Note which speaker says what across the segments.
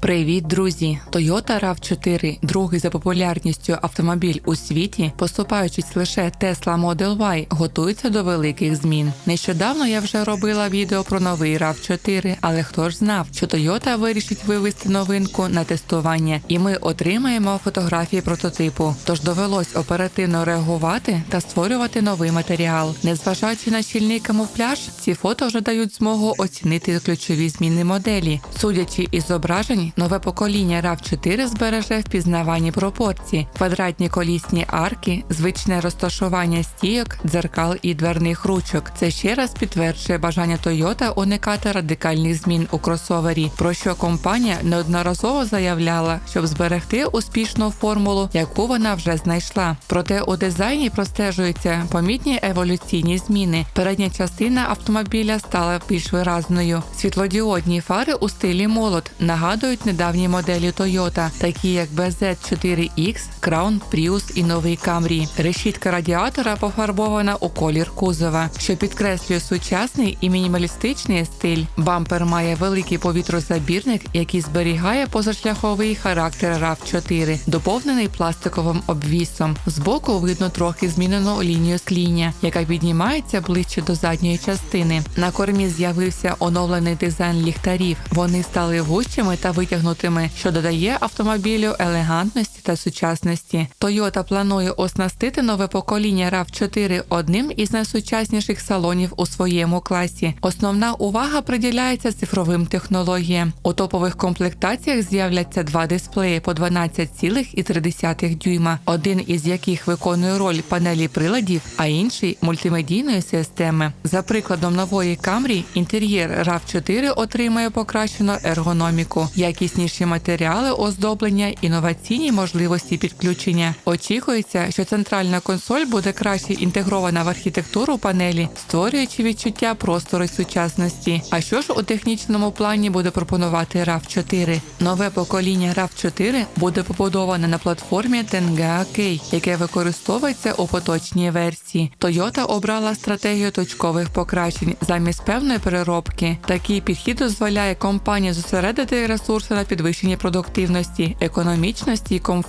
Speaker 1: Привіт, друзі! Toyota RAV4, другий за популярністю автомобіль у світі, поступаючись лише Tesla Model Y, готується до великих змін. Нещодавно я вже робила відео про новий RAV4, але хто ж знав, що Toyota вирішить вивести новинку на тестування, і ми отримаємо фотографії прототипу. Тож довелось оперативно реагувати та створювати новий матеріал. Незважаючи на щільний камуфляж, ці фото вже дають змогу оцінити ключові зміни моделі. Судячи із зображень, нове покоління RAV4 збереже впізнавані пропорції, квадратні колісні арки, звичне розташування стійок, дзеркал і дверних ручок. Це ще раз підтверджує бажання Toyota уникати радикальних змін у кросовері, про що компанія неодноразово заявляла, щоб зберегти успішну формулу, яку вона вже знайшла. Проте у дизайні простежуються помітні еволюційні зміни. Передня частина автомобіля стала більш виразною. Світлодіодні фари у стилі молот нагадують недавні моделі Toyota, такі як BZ4X, Crown, Prius і новий Camry. Решітка радіатора пофарбована у колір кузова, що підкреслює сучасний і мінімалістичний стиль. Бампер має великий повітрозабірник, який зберігає позашляховий характер RAV4, доповнений пластиковим обвісом. Збоку видно трохи змінену лінію скління, яка піднімається ближче до задньої частини. На кормі з'явився оновлений дизайн ліхтарів. Вони стали вущими та витягнутими, що додає автомобілю елегантності та сучасності. Toyota планує оснастити нове покоління RAV4 одним із найсучасніших салонів у своєму класі. Основна увага приділяється цифровим технологіям. У топових комплектаціях з'являться два дисплеї по 12,3 дюйма, один із яких виконує роль панелі приладів, а інший мультимедійної системи. За прикладом нової Camry, інтер'єр RAV4 отримає покращену ергономіку, якісніші матеріали оздоблення, інноваційні можливості підключення. Очікується, що центральна консоль буде краще інтегрована в архітектуру панелі, створюючи відчуття простору сучасності. А що ж у технічному плані буде пропонувати RAV4? Нове покоління RAV4 буде побудоване на платформі Tenga K, яке використовується у поточній версії. Toyota обрала стратегію точкових покращень замість певної переробки. Такий підхід дозволяє компанії зосередити ресурси на підвищенні продуктивності, економічності і комфорту,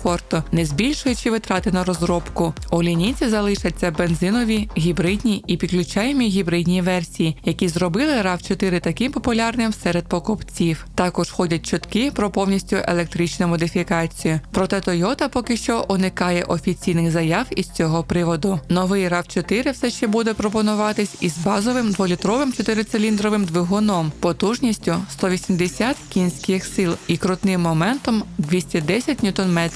Speaker 1: не збільшуючи витрати на розробку. У лінійці залишаться бензинові, гібридні і підключаємі гібридні версії, які зробили RAV4 таким популярним серед покупців. Також ходять чутки про повністю електричну модифікацію. Проте Toyota поки що уникає офіційних заяв із цього приводу. Новий RAV4 все ще буде пропонуватись із базовим дволітровим чотирициліндровим двигуном, потужністю 180 кінських сил і крутним моментом 210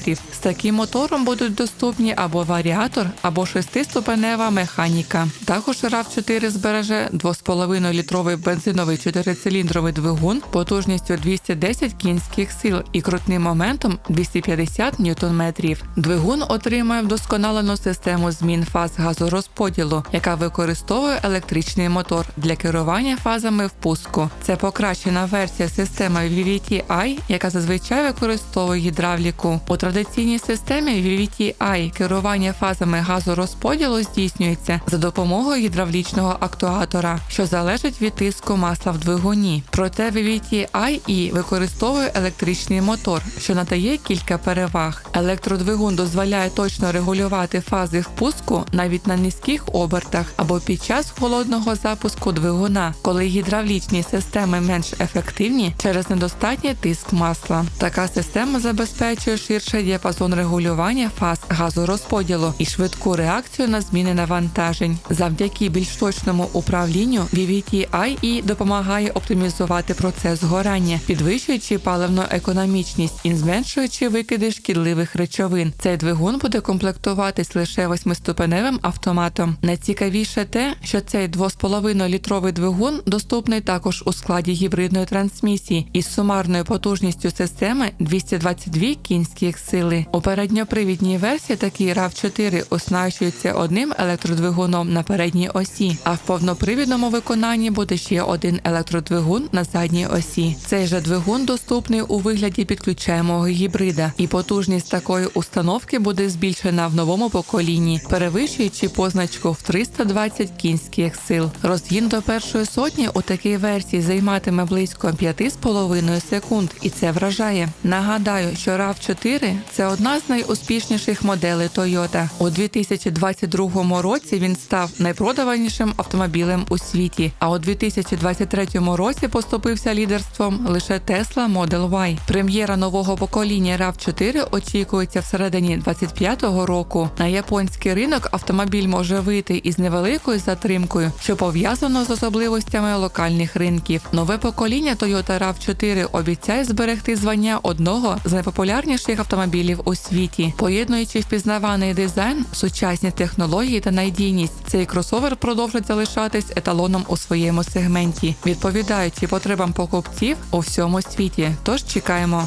Speaker 1: ньютон-метрів. З таким мотором будуть доступні або варіатор, або шестиступенева механіка. Також RAV4 збереже 2,5 літровий бензиновий чотирициліндровий двигун потужністю 210 кінських сил і крутним моментом 250 ньютон-метрів. Двигун отримує вдосконалену систему змін фаз газорозподілу, яка використовує електричний мотор для керування фазами впуску. Це покращена версія системи VVT-i, яка зазвичай використовує гідравліку. У традиційній системі VVT-i керування фазами газорозподілу здійснюється за допомогою гідравлічного актуатора, що залежить від тиску масла в двигуні. Проте VVT-i використовує електричний мотор, що надає кілька переваг. Електродвигун дозволяє точно регулювати фази впуску навіть на низьких обертах або під час холодного запуску двигуна, коли гідравлічні системи менш ефективні через недостатній тиск масла. Така система забезпечує ширший діапазон регулювання фаз газорозподілу і швидку реакцію на зміни навантажень. Завдяки більш точному управлінню VVT-IE допомагає оптимізувати процес згорання, підвищуючи паливну економічність і зменшуючи викиди шкідливих речовин. Цей двигун буде комплектуватись лише восьмиступеневим автоматом. Найцікавіше те, що цей 2,5 літровий двигун доступний також у складі гібридної трансмісії із сумарною потужністю системи 222 кінських сили. У передньопривідній версії такий RAV4 оснащується одним електродвигуном на передній осі, а в повнопривідному виконанні буде ще один електродвигун на задній осі. Цей же двигун доступний у вигляді підключення вмикаємого гібрида, і потужність такої установки буде збільшена в новому поколінні, перевищуючи позначку в 320 кінських сил. Розгін до першої сотні у такій версії займатиме близько 5,5 секунд, і це вражає. Нагадаю, що RAV4 – це одна з найуспішніших моделей Toyota. У 2022 році він став найпродаванішим автомобілем у світі. А у 2023 році поступився лідерством лише Tesla Model Y. Прем'єра нового покоління RAV4 очікується всередині 25-го року. На японський ринок автомобіль може вийти із невеликою затримкою, що пов'язано з особливостями локальних ринків. Нове покоління Toyota RAV4 обіцяє зберегти звання одного з найпопулярніших автомобілів у світі, поєднуючи впізнаваний дизайн, сучасні технології та надійність. Цей кросовер продовжить залишатись еталоном у своєму сегменті, відповідаючи потребам покупців у всьому світі. Тож чекаємо.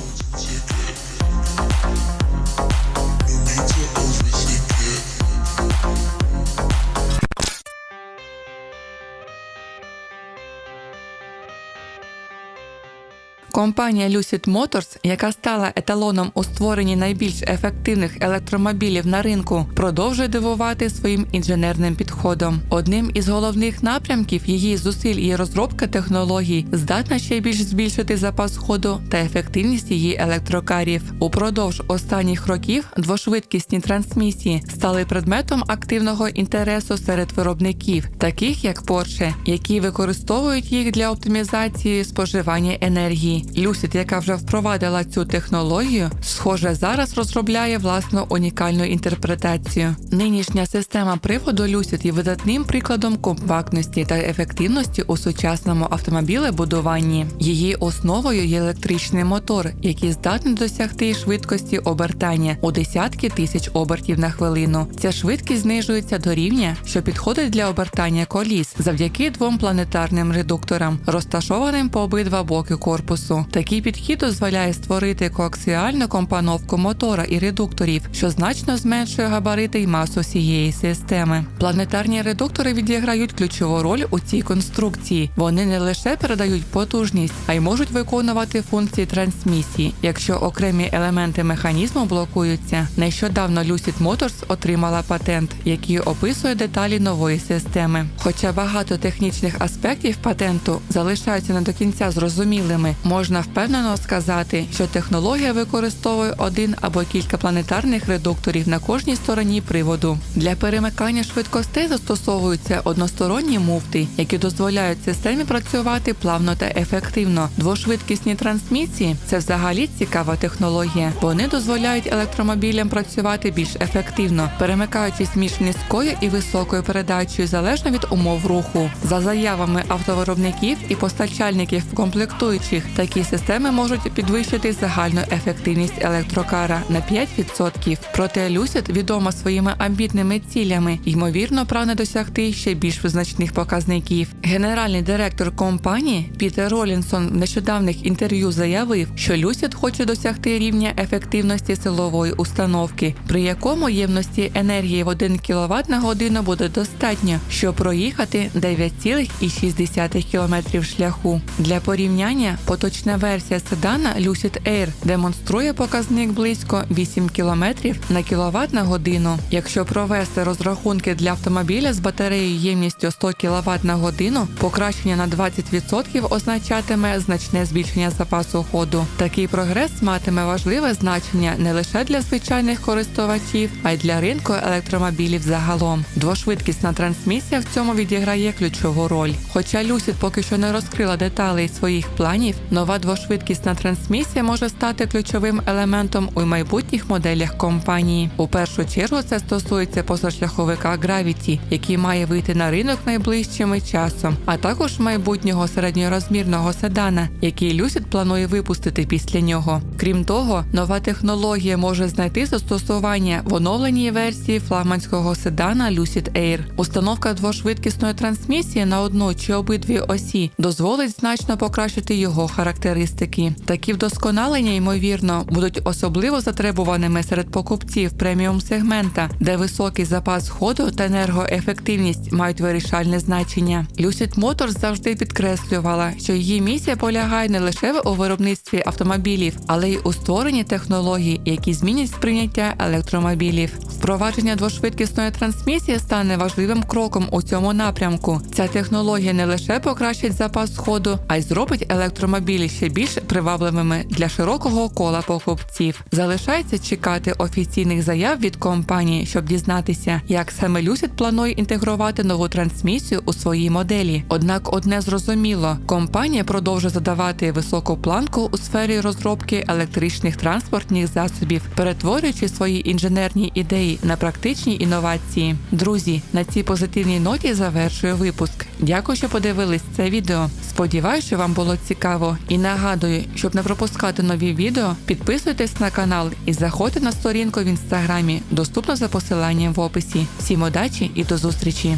Speaker 1: Компанія Lucid Motors, яка стала еталоном у створенні найбільш ефективних електромобілів на ринку, продовжує дивувати своїм інженерним підходом. Одним із головних напрямків її зусиль і розробка технологій здатна ще більш збільшити запас ходу та ефективність її електрокарів. Упродовж останніх років двошвидкісні трансмісії стали предметом активного інтересу серед виробників, таких як Porsche, які використовують їх для оптимізації споживання енергії. Lucid, яка вже впровадила цю технологію, схоже, зараз розробляє власну унікальну інтерпретацію. Нинішня система приводу Lucid є видатним прикладом компактності та ефективності у сучасному автомобілебудуванні. Її основою є електричний мотор, який здатний досягти швидкості обертання у десятки тисяч обертів на хвилину. Ця швидкість знижується до рівня, що підходить для обертання коліс завдяки двом планетарним редукторам, розташованим по обидва боки корпусу. Такий підхід дозволяє створити коаксіальну компоновку мотора і редукторів, що значно зменшує габарити й масу всієї системи. Планетарні редуктори відіграють ключову роль у цій конструкції. Вони не лише передають потужність, а й можуть виконувати функції трансмісії, якщо окремі елементи механізму блокуються. Нещодавно Lucid Motors отримала патент, який описує деталі нової системи. Хоча багато технічних аспектів патенту залишаються не до кінця зрозумілими, можна впевнено сказати, що технологія використовує один або кілька планетарних редукторів на кожній стороні приводу. Для перемикання швидкостей застосовуються односторонні муфти, які дозволяють системі працювати плавно та ефективно. Двошвидкісні трансмісії це взагалі цікава технологія. Вони дозволяють електромобілям працювати більш ефективно, перемикаючись між низькою і високою передачею залежно від умов руху. За заявами автовиробників і постачальників комплектуючих, такі системи можуть підвищити загальну ефективність електрокара на 5%. Проте Lucid відома своїми амбітними цілями, ймовірно, прагне досягти ще більш визначних показників. Генеральний директор компанії Пітер Ролінсон в нещодавних інтерв'ю заявив, що Lucid хоче досягти рівня ефективності силової установки, при якому ємності енергії в 1 кВт на годину буде достатньо, щоб проїхати 9,6 км шляху. Для порівняння поточна версія седана Lucid Air демонструє показник близько 8 км на кВт на годину. Якщо провести розрахунки для автомобіля з батареєю ємністю 100 кВт на годину, покращення на 20% означатиме значне збільшення запасу ходу. Такий прогрес матиме важливе значення не лише для звичайних користувачів, а й для ринку електромобілів загалом. Двошвидкісна трансмісія в цьому відіграє ключову роль. Хоча Lucid поки що не розкрила деталей своїх планів, нова двошвидкісна трансмісія може стати ключовим елементом у майбутніх моделях компанії. У першу чергу це стосується позашляховика Gravity, який має вийти на ринок найближчими часом, а також майбутнього середньорозмірного седана, який Lucid планує випустити після нього. Крім того, нова технологія може знайти застосування в оновленій версії флагманського седана Lucid Air. Установка двошвидкісної трансмісії на одну чи обидві осі дозволить значно покращити його характеристики характеристики. Такі вдосконалення, ймовірно, будуть особливо затребуваними серед покупців преміум сегмента, де високий запас ходу та енергоефективність мають вирішальне значення. Lucid Motors завжди підкреслювала, що її місія полягає не лише у виробництві автомобілів, але й у створенні технологій, які змінять сприйняття електромобілів. Впровадження двошвидкісної трансмісії стане важливим кроком у цьому напрямку. Ця технологія не лише покращить запас ходу, а й зробить електромобілі ще більш привабливими для широкого кола покупців. Залишається чекати офіційних заяв від компанії, щоб дізнатися, як саме Lucid планує інтегрувати нову трансмісію у своїй моделі. Однак одне зрозуміло, компанія продовжує задавати високу планку у сфері розробки електричних транспортних засобів, перетворюючи свої інженерні ідеї на практичні інновації. Друзі, на цій позитивній ноті завершую випуск. Дякую, що подивились це відео. Сподіваюсь, що вам було цікаво. І нагадую, щоб не пропускати нові відео, підписуйтесь на канал і заходьте на сторінку в інстаграмі, доступно за посиланням в описі. Всім удачі і до зустрічі!